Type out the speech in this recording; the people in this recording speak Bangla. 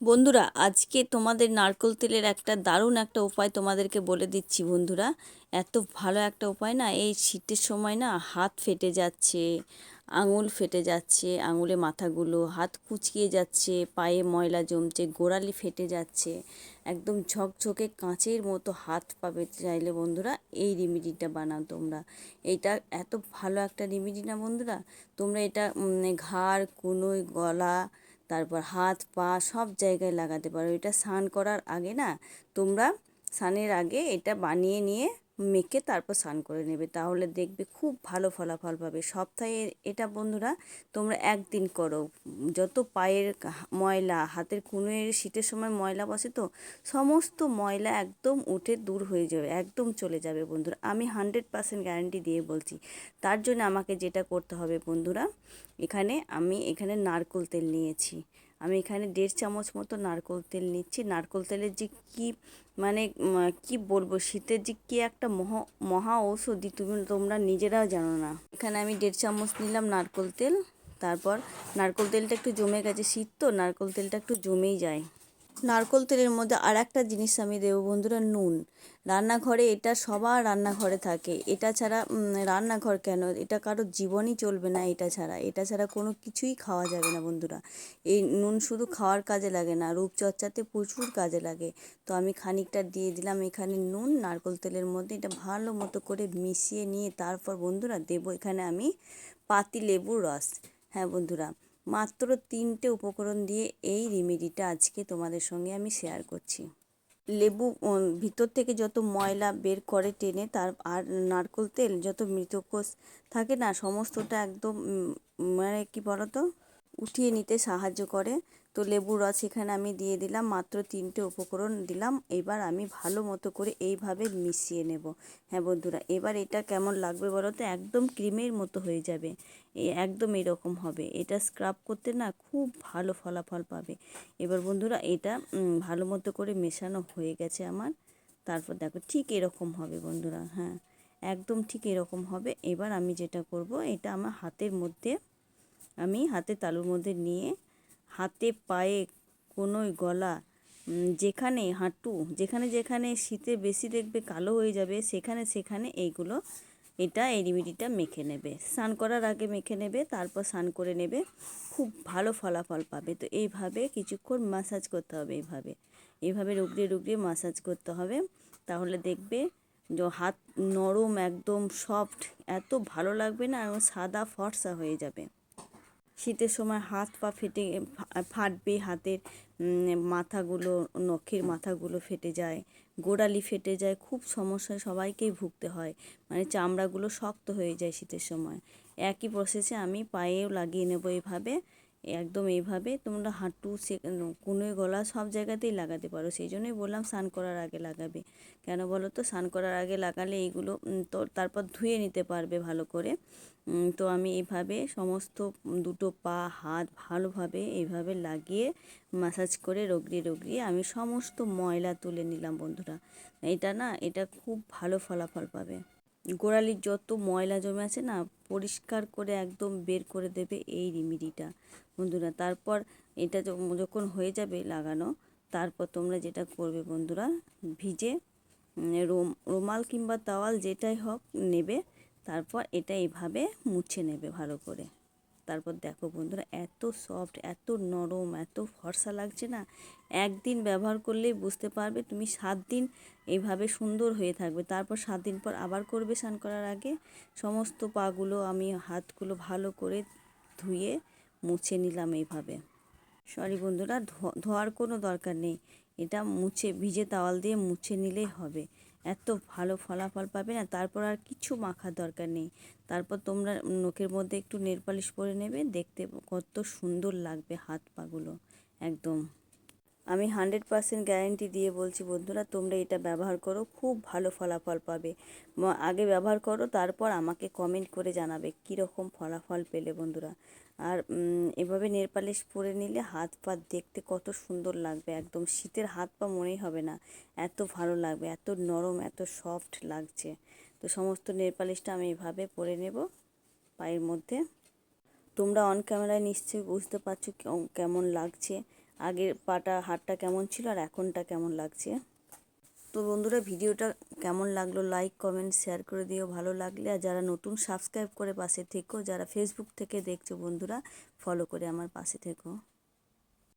বন্ধুরা, আজকে তোমাদের নারকোল তেলের একটা দারুণ একটা উপায় তোমাদেরকে বলে দিচ্ছি বন্ধুরা। এত ভালো একটা উপায় না, এই শীতের সময় না হাত ফেটে যাচ্ছে, আঙুল ফেটে যাচ্ছে, আঙুলে মাথাগুলো হাত কুচকিয়ে যাচ্ছে, পায়ে ময়লা জমছে, গোড়ালি ফেটে যাচ্ছে, একদম ঝকঝকে কাঁচের মতো হাত পাবে চাইলে বন্ধুরা, এই রেমিডিটা বানাও তোমরা। এইটা এত ভালো একটা রেমিডি না বন্ধুরা? তোমরা এটা ঘাড়, কুনোই, গলা তারপর হাত, পা সব জায়গায় লাগাতে পারো। এটা স্নান করার আগে না, তোমরা স্নানের আগে এটা বানিয়ে নিয়ে মেখে তারপর স্নান করে নেবে। তাহলে দেখবে খুব ভালো ফলাফল পাবে। সপ্তাহে এটা বন্ধুরা তোমরা একদিন করো। যত পায়ের ময়লা, হাতের কুনুয়ের শীতের সময় ময়লা বসে তো, সমস্ত ময়লা একদম উঠে দূর হয়ে যাবে, একদম চলে যাবে বন্ধুরা। আমি হান্ড্রেড পার্সেন্ট গ্যারান্টি দিয়ে বলছি। তার জন্য আমাকে যেটা করতে হবে বন্ধুরা, এখানে আমি এখানে নারকোল তেল নিয়েছি। আমি এখানে দেড় চামচ মতো নারকোল তেল নিচ্ছি। নারকোল তেলের যে কি মানে কি বলব, শীতের যে কি একটা মহা মহা ঔষধি তুমি তোমরা নিজেরাও জানো না। এখানে আমি দেড় চামচ নিলাম নারকোল তেল। তারপর নারকোল তেলটা একটু জমে গেছে শীত তো, নারকোল তেলটা একটু জমেই যায়। নারকোল তেলের মধ্যে আর একটা জিনিস আমি দেবো বন্ধুরা, নুন। রান্নাঘরে এটা সবার রান্নাঘরে থাকে। এটা ছাড়া রান্নাঘর কেন? এটা কারও জীবনই চলবে না এটা ছাড়া। এটা ছাড়া কোনো কিছুই খাওয়া যাবে না বন্ধুরা। এই নুন শুধু খাওয়ার কাজে লাগে না, রূপচর্চাতে প্রচুর কাজে লাগে। তো আমি খানিকটা দিয়ে দিলাম এখানে নুন, নারকোল তেলের মধ্যে এটা ভালো মতো করে মিশিয়ে নিয়ে তারপর বন্ধুরা দেবো এখানে আমি পাতি লেবুর রস। হ্যাঁ বন্ধুরা। মাত্র তিনটে উপকরণ দিয়ে এই রেমেডিটা আজকে তোমাদের সঙ্গে আমি শেয়ার করছি। লেবু ভিতর থেকে যত ময়লা বের করে টেনে তার, আর নারকোল তেল যত মৃতকোষ থাকে না, সমস্তটা একদম মানে কী বলতো? উঠিয়ে নিতে সাহায্য করে। তো লেবুর রস এখানে আমি দিয়ে দিলাম, মাত্র তিনটে উপকরণ দিলাম। এবার আমি ভালো মতো করে এইভাবে মিশিয়ে নেব। হ্যাঁ বন্ধুরা, এবার এটা কেমন লাগবে বলো তো? একদম ক্রিমের মতো হয়ে যাবে। একদম এরকম হবে। এটা স্ক্রাব করতে না খুব ভালো ফলাফল পাবে। এবার বন্ধুরা, এটা ভালো মতো করে মেশানো হয়ে গেছে আমার। তারপর দেখো, ঠিক এরকম হবে বন্ধুরা হ্যাঁ। একদম ঠিক এরকম হবে। এবার আমি যেটা করব, এটা আমার হাতের মধ্যে আমি হাতে তালুর মধ্যে নিয়ে হাতে পায়ে কোনোই গলা যেখানে হাঁটু, যেখানে যেখানে শীতে বেশি দেখবে কালো হয়ে যাবে, সেখানে সেখানে এইগুলো, এটা এই রেমিডিটা মেখে নেবে। স্নান করার আগে মেখে নেবে, তারপর স্নান করে নেবে, খুব ভালো ফলাফল পাবে। তো এইভাবে কিছুক্ষণ মাসাজ করতে হবে এইভাবে। এইভাবে রুগড়িয়ে রুগড়িয়ে মাসাজ করতে হবে। তাহলে দেখবে যে হাত নরম, একদম সফট এত ভালো লাগবে না, এবং সাদা ফর্সা হয়ে যাবে। শীতের সময় হাত পা ফেটে ফাটবে, হাতের মাথাগুলো, নখের মাথাগুলো ফেটে যায়, গোড়ালি ফেটে যায়, খুব সমস্যায় সবাইকেই ভুগতে হয়। মানে চামড়াগুলো শক্ত হয়ে যায় শীতের সময়। একই প্রসেসে আমি পায়েও লাগিয়ে নেব এভাবে। একদম এইভাবে তোমরা হাঁটু সে, কুনোয় গলা সব জায়গাতেই লাগাতে পারো। সেই জন্যই বললাম স্নান করার আগে লাগাবে। কেন বলো তো? স্নান করার আগে লাগালে এইগুলো তো তারপর ধুয়ে নিতে পারবে ভালো করে। তো আমি এইভাবে সমস্ত দুটো পা, হাত ভালোভাবে এইভাবে লাগিয়ে মাসাজ করে রগড়িয়ে রগড়িয়ে আমি সমস্ত ময়লা তুলে নিলাম বন্ধুরা। এটা না, এটা খুব ভালো ফলাফল পাবে। গোড়ালির যত ময়লা জমে আছে না, পরিষ্কার করে একদম বের করে দেবে এই রেমিডিটা। বন্ধুরা, তারপর এটা যখন হয়ে যাবে লাগানো, তারপর তোমরা যেটা করবে বন্ধুরা, ভিজে রোম রুমাল কিংবা তাওয়াল যেটাই হোক নেবে, তারপর এটা এভাবে মুছে নেবে ভালো করে। তারপর দেখো বন্ধুরা, এত সফট এত নরম, এত ফর্সা লাগছে না? একদিন ব্যবহার করলেই বুঝতে পারবে তুমি সাত দিন এইভাবে সুন্দর হয়ে থাকবে। তারপর সাত দিন পর আবার করবে স্নান করার আগে। সমস্ত পাগুলো আমি হাতগুলো ভালো করে ধুয়ে মুছে নিলাম এইভাবে। সরি বন্ধুরা ধোয়ার কোনো দরকার নেই। এটা মুছে, ভিজে তাওয়াল দিয়ে মুছে নিলেই হবে। এত ভালো ফলাফল পাবে না, তারপর আর কিছু মাখার দরকার নেই। তারপর তোমরা নখের মধ্যে একটু নেল পালিশ করে নেবে, দেখতে কত সুন্দর লাগবে হাত পাগুলো একদম। আমি হান্ড্রেড পারসেন্ট গ্যারেন্টি দিয়ে বলছি, বন্ধুরা, তোমরা এটা ব্যবহার করো, খুব ভালো ফলাফল পাবে। আগে ব্যবহার করো, তারপর আমাকে কমেন্ট করে জানাবে কীরকম ফলাফল পেলে বন্ধুরা। আর এভাবে নেরপালিশ পরে নিলে হাত পা দেখতে কত সুন্দর লাগবে, একদম শীতের হাত পা মনেই হবে না। এত ভালো লাগবে, এত নরম, এত সফট লাগছে। তো সমস্ত নেরপালিশটা আমি এভাবে পরে নেব পায়ের মধ্যে। তোমরা অন ক্যামেরায় নিশ্চয়ই বুঝতে পারছ কেমন লাগছে। আগের পাটা হাতটা কেমন ছিল আর এখনটা কেমন লাগছে? তো বন্ধুরা, ভিডিওটা কেমন লাগল লাইক কমেন্ট শেয়ার করে দিও। ভালো লাগলে আর যারা নতুন সাবস্ক্রাইব করে পাশে থেকো, যারা ফেসবুক থেকে দেখছ বন্ধুরা ফলো করে আমার পাশে থেকো।